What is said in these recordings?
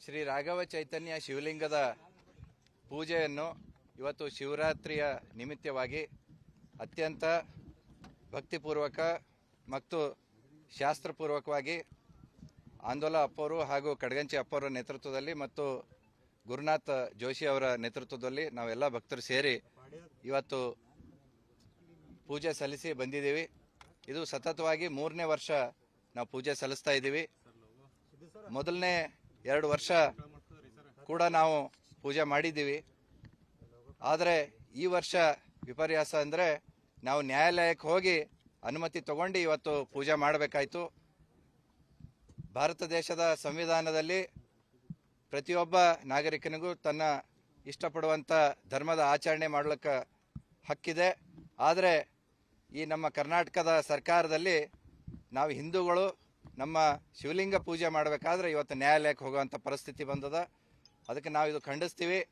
ಶ್ರೀ ರಾಘವ ಚೈತನ್ಯ ಶಿವಲಿಂಗದ ಪೂಜೆಯನ್ನು ಇವತ್ತು ಶಿವರಾತ್ರಿಯ ನಿಮಿತ್ತವಾಗಿ ಅತ್ಯಂತ ಭಕ್ತಿಪೂರ್ವಕ ಮತ್ತು ಶಾಸ್ತ್ರಪೂರ್ವಕವಾಗಿ ಆಂದೋಲ ಅಪ್ಪವರು ಹಾಗೂ ಕಡಗಂಚಿ ಅಪ್ಪವರ ನೇತೃತ್ವದಲ್ಲಿ ಮತ್ತು ಗುರುನಾಥ ಜೋಶಿ ಅವರ ನೇತೃತ್ವದಲ್ಲಿ ನಾವೆಲ್ಲ ಭಕ್ತರು ಸೇರಿ ಇವತ್ತು ಪೂಜೆ ಸಲ್ಲಿಸಿ ಬಂದಿದ್ದೀವಿ. ಇದು ಸತತವಾಗಿ ಮೂರನೇ ವರ್ಷ ನಾವು ಪೂಜೆ ಸಲ್ಲಿಸ್ತಾ ಇದ್ದೀವಿ. ಮೊದಲನೇ ಎರಡು ವರ್ಷ ಕೂಡ ನಾವು ಪೂಜೆ ಮಾಡಿದ್ದೀವಿ. ಆದರೆ ಈ ವರ್ಷ ವಿಪರ್ಯಾಸ ಅಂದರೆ ನಾವು ನ್ಯಾಯಾಲಯಕ್ಕೆ ಹೋಗಿ ಅನುಮತಿ ತಗೊಂಡು ಇವತ್ತು ಪೂಜೆ ಮಾಡಬೇಕಾಯ್ತು. ಭಾರತ ದೇಶದ ಸಂವಿಧಾನದಲ್ಲಿ ಪ್ರತಿಯೊಬ್ಬ ನಾಗರಿಕನಿಗೂ ತನ್ನ ಇಷ್ಟಪಡುವಂಥ ಧರ್ಮದ ಆಚರಣೆ ಮಾಡಲಿಕ್ಕೆ ಹಕ್ಕಿದೆ. ಆದರೆ ಈ ನಮ್ಮ ಕರ್ನಾಟಕದ ಸರ್ಕಾರದಲ್ಲಿ ನಾವು ಹಿಂದೂಗಳು ನಮ್ಮ ಶಿವಲಿಂಗ ಪೂಜೆ ಮಾಡಬೇಕಾದ್ರೆ ಇವತ್ತು ನ್ಯಾಯಾಲಯಕ್ಕೆ ಹೋಗುವಂಥ ಪರಿಸ್ಥಿತಿ ಬಂದದ. ಅದಕ್ಕೆ ನಾವು ಇದು ಖಂಡಿಸ್ತೀವಿ.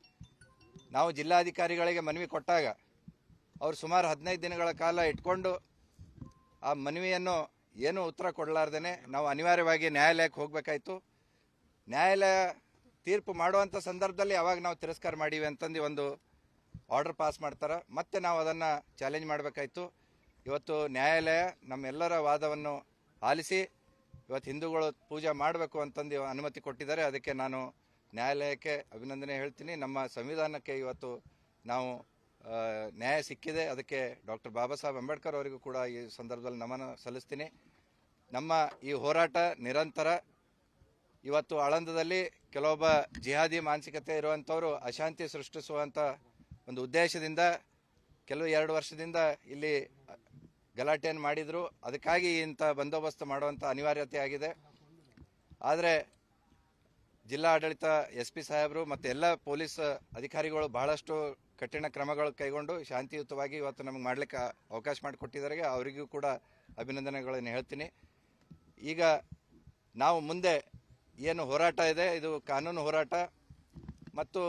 ನಾವು ಜಿಲ್ಲಾಧಿಕಾರಿಗಳಿಗೆ ಮನವಿ ಕೊಟ್ಟಾಗ ಅವರು ಸುಮಾರು ಹದಿನೈದು ದಿನಗಳ ಕಾಲ ಇಟ್ಕೊಂಡು ಆ ಮನವಿಯನ್ನು ಏನು ಉತ್ತರ ಕೊಡಲಾರ್ದೇ ನಾವು ಅನಿವಾರ್ಯವಾಗಿ ನ್ಯಾಯಾಲಯಕ್ಕೆ ಹೋಗಬೇಕಾಯ್ತು. ನ್ಯಾಯಾಲಯ ತೀರ್ಪು ಮಾಡುವಂಥ ಸಂದರ್ಭದಲ್ಲಿ ಅವಾಗ ನಾವು ತಿರಸ್ಕಾರ ಮಾಡೀವಿ ಅಂತಂದು ಒಂದು ಆರ್ಡರ್ ಪಾಸ್ ಮಾಡ್ತಾರೆ. ಮತ್ತೆ ನಾವು ಅದನ್ನು ಚಾಲೆಂಜ್ ಮಾಡಬೇಕಾಯ್ತು. ಇವತ್ತು ನ್ಯಾಯಾಲಯ ನಮ್ಮೆಲ್ಲರ ವಾದವನ್ನು ಆಲಿಸಿ ಇವತ್ತು ಹಿಂದೂಗಳು ಪೂಜೆ ಮಾಡಬೇಕು ಅಂತಂದು ಅನುಮತಿ ಕೊಟ್ಟಿದ್ದಾರೆ. ಅದಕ್ಕೆ ನಾನು ನ್ಯಾಯಾಲಯಕ್ಕೆ ಅಭಿನಂದನೆ ಹೇಳ್ತೀನಿ. ನಮ್ಮ ಸಂವಿಧಾನಕ್ಕೆ ಇವತ್ತು ನಾವು ನ್ಯಾಯ ಸಿಕ್ಕಿದೆ. ಅದಕ್ಕೆ ಡಾಕ್ಟರ್ ಬಾಬಾ ಸಾಹೇಬ್ ಅಂಬೇಡ್ಕರ್ ಅವರಿಗೂ ಕೂಡ ಈ ಸಂದರ್ಭದಲ್ಲಿ ನಮನ ಸಲ್ಲಿಸ್ತೀನಿ. ನಮ್ಮ ಈ ಹೋರಾಟ ನಿರಂತರ. ಇವತ್ತು ಆಳಂದದಲ್ಲಿ ಕೆಲವೊಬ್ಬ ಜಿಹಾದಿ ಮಾನಸಿಕತೆ ಇರುವಂಥವರು ಅಶಾಂತಿ ಸೃಷ್ಟಿಸುವಂಥ ಒಂದು ಉದ್ದೇಶದಿಂದ ಕೆಲವು ಎರಡು ವರ್ಷದಿಂದ ಇಲ್ಲಿ ಗಲಾಟೆಯನ್ನು ಮಾಡಿದರು. ಅದಕ್ಕಾಗಿ ಇಂಥ ಬಂದೋಬಸ್ತ್ ಮಾಡುವಂಥ ಅನಿವಾರ್ಯತೆ ಆಗಿದೆ. ಆದರೆ ಜಿಲ್ಲಾ ಆಡಳಿತ ಎಸ್ ಪಿ ಸಾಹೇಬರು ಮತ್ತು ಎಲ್ಲ ಪೊಲೀಸ್ ಅಧಿಕಾರಿಗಳು ಬಹಳಷ್ಟು ಕಠಿಣ ಕ್ರಮಗಳು ಕೈಗೊಂಡು ಶಾಂತಿಯುತವಾಗಿ ಇವತ್ತು ನಮಗೆ ಮಾಡಲಿಕ್ಕೆ ಅವಕಾಶ ಮಾಡಿಕೊಟ್ಟಿದ್ದಾರೆ. ಅವರಿಗೂ ಕೂಡ ಅಭಿನಂದನೆಗಳನ್ನು ಹೇಳ್ತೀನಿ. ಈಗ ನಾವು ಮುಂದೆ ಏನು ಹೋರಾಟ ಇದೆ, ಇದು ಕಾನೂನು ಹೋರಾಟ ಮತ್ತು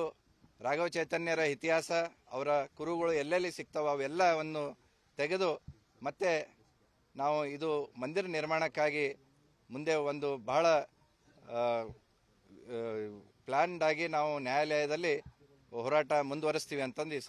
ರಾಘವ ಚೈತನ್ಯರ ಇತಿಹಾಸ, ಅವರ ಕುರುಗಳು ಎಲ್ಲೆಲ್ಲಿ ಸಿಗ್ತಾವೆ ಅವೆಲ್ಲವನ್ನು ತೆಗೆದು ಮತ್ತೆ ನಾವು ಇದು ಮಂದಿರ ನಿರ್ಮಾಣಕ್ಕಾಗಿ ಮುಂದೆ ಒಂದು ಬಹಳ ಪ್ಲ್ಯಾನ್ಡ್ ಆಗಿ ನಾವು ನ್ಯಾಯಾಲಯದಲ್ಲಿ ಹೋರಾಟ ಮುಂದುವರಿಸ್ತೀವಿ ಅಂತಂದು ಈ